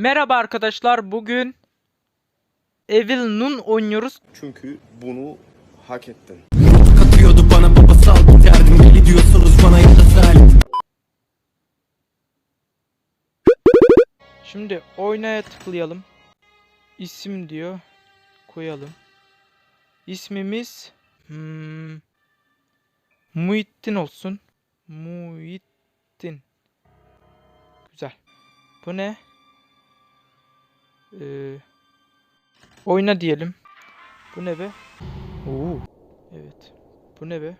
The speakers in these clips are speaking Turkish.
Merhaba arkadaşlar. Bugün Evil Nun oynuyoruz. Çünkü bunu hak ettin. Katıyordu bana babasal derdim Deli diyorsunuz bana ya da zalim Şimdi oynaya tıklayalım. İsim diyor. Koyalım. İsmimiz hmm, Muhittin olsun. Muhittin. Güzel. Bu ne? Ee, oyna diyelim. Bu ne be? Oo. Evet. Bu ne be?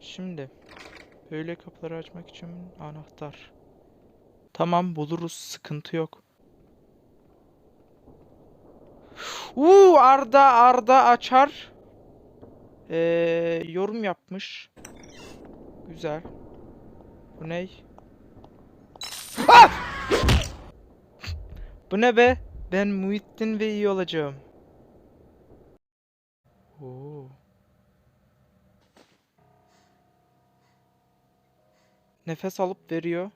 Şimdi Böyle kapıları açmak için anahtar. Tamam buluruz sıkıntı yok. Uuu Arda Arda açar. Ee, yorum yapmış. Güzel. Bu ne? Ah! Bu ne be? Ben Muhittin ve iyi olacağım. Oo. Nefes alıp veriyor.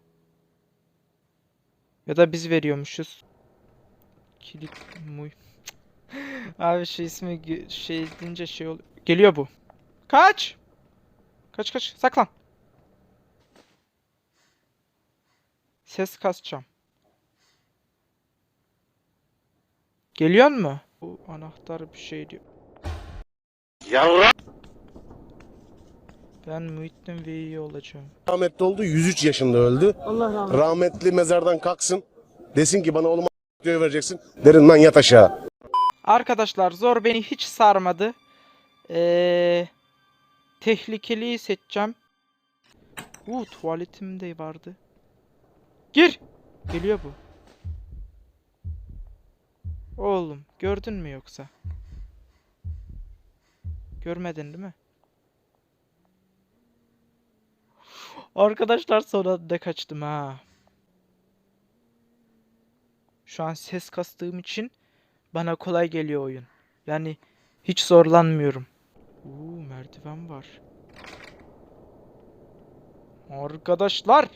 Ya da biz veriyormuşuz. Kilit muy. Abi şey ismi şey deyince şey oluyor. Geliyor bu. Kaç! Kaç kaç saklan. Ses kasacağım. Geliyor mu? Bu anahtar bir şey diyor. Ben Muhittin ve iyi olacağım. Rahmetli oldu 103 yaşında öldü. Allah rahmet Rahmetli mezardan kalksın. Desin ki bana oğluma diyor vereceksin. Derin lan yat aşağı. Arkadaşlar zor beni hiç sarmadı. Ee, tehlikeliyi seçeceğim. Uuu tuvaletim de vardı. Gir. Geliyor bu. Oğlum gördün mü yoksa? Görmedin değil mi? Arkadaşlar sonra da kaçtım ha. Şu an ses kastığım için bana kolay geliyor oyun. Yani hiç zorlanmıyorum. Uuu merdiven var. Arkadaşlar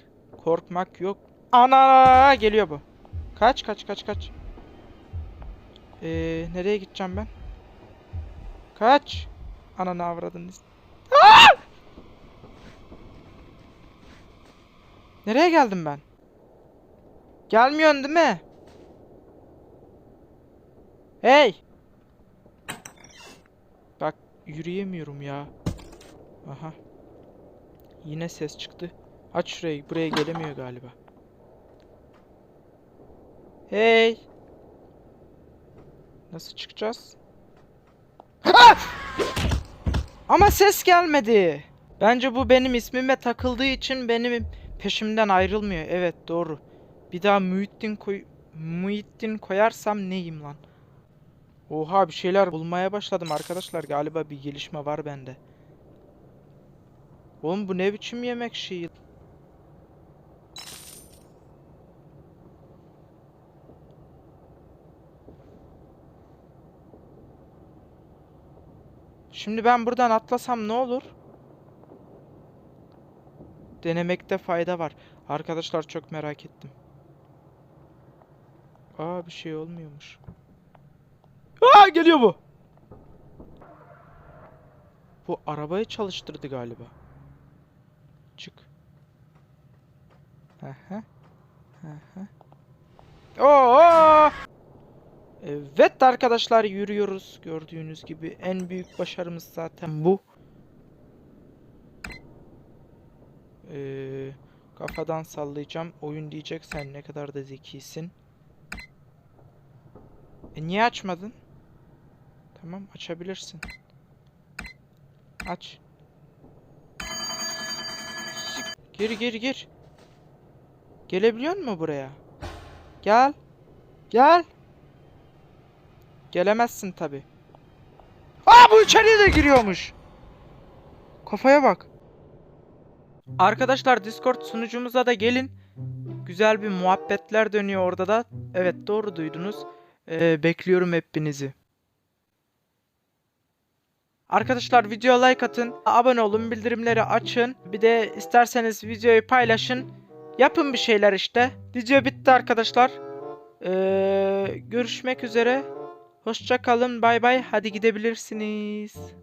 korkmak yok. Ana geliyor bu. Kaç kaç kaç kaç. Ee, nereye gideceğim ben? Kaç. Ananı avradınız. Aa! Nereye geldim ben? Gelmiyorsun değil mi? Hey! Bak yürüyemiyorum ya. Aha. Yine ses çıktı. Aç şurayı. Buraya gelemiyor galiba. Hey! Nasıl çıkacağız? Ah! Ama ses gelmedi. Bence bu benim ismime takıldığı için benim peşimden ayrılmıyor. Evet doğru. Bir daha Muhittin koy Muhittin koyarsam neyim lan? Oha bir şeyler bulmaya başladım arkadaşlar. Galiba bir gelişme var bende. Oğlum bu ne biçim yemek şeyi? Şimdi ben buradan atlasam ne olur? Denemekte fayda var. Arkadaşlar çok merak ettim. Aa bir şey olmuyormuş. Aa geliyor bu. Bu arabayı çalıştırdı galiba. Çık. Aha. Aha. Oo! Evet arkadaşlar yürüyoruz. Gördüğünüz gibi en büyük başarımız zaten bu. Ee, kafadan sallayacağım. Oyun diyecek sen ne kadar da zekisin. E niye açmadın? Tamam açabilirsin. Aç. Gir gir gir. Gelebiliyor mu buraya? Gel. Gel. Gelemezsin tabi. Aa bu içeriye de giriyormuş. Kafaya bak. Arkadaşlar Discord sunucumuza da gelin. Güzel bir muhabbetler dönüyor orada da. Evet doğru duydunuz. Ee, bekliyorum hepinizi. Arkadaşlar videoya like atın, abone olun, bildirimleri açın. Bir de isterseniz videoyu paylaşın. Yapın bir şeyler işte. Video bitti arkadaşlar. Ee, görüşmek üzere. Hoşça kalın. Bay bay. Hadi gidebilirsiniz.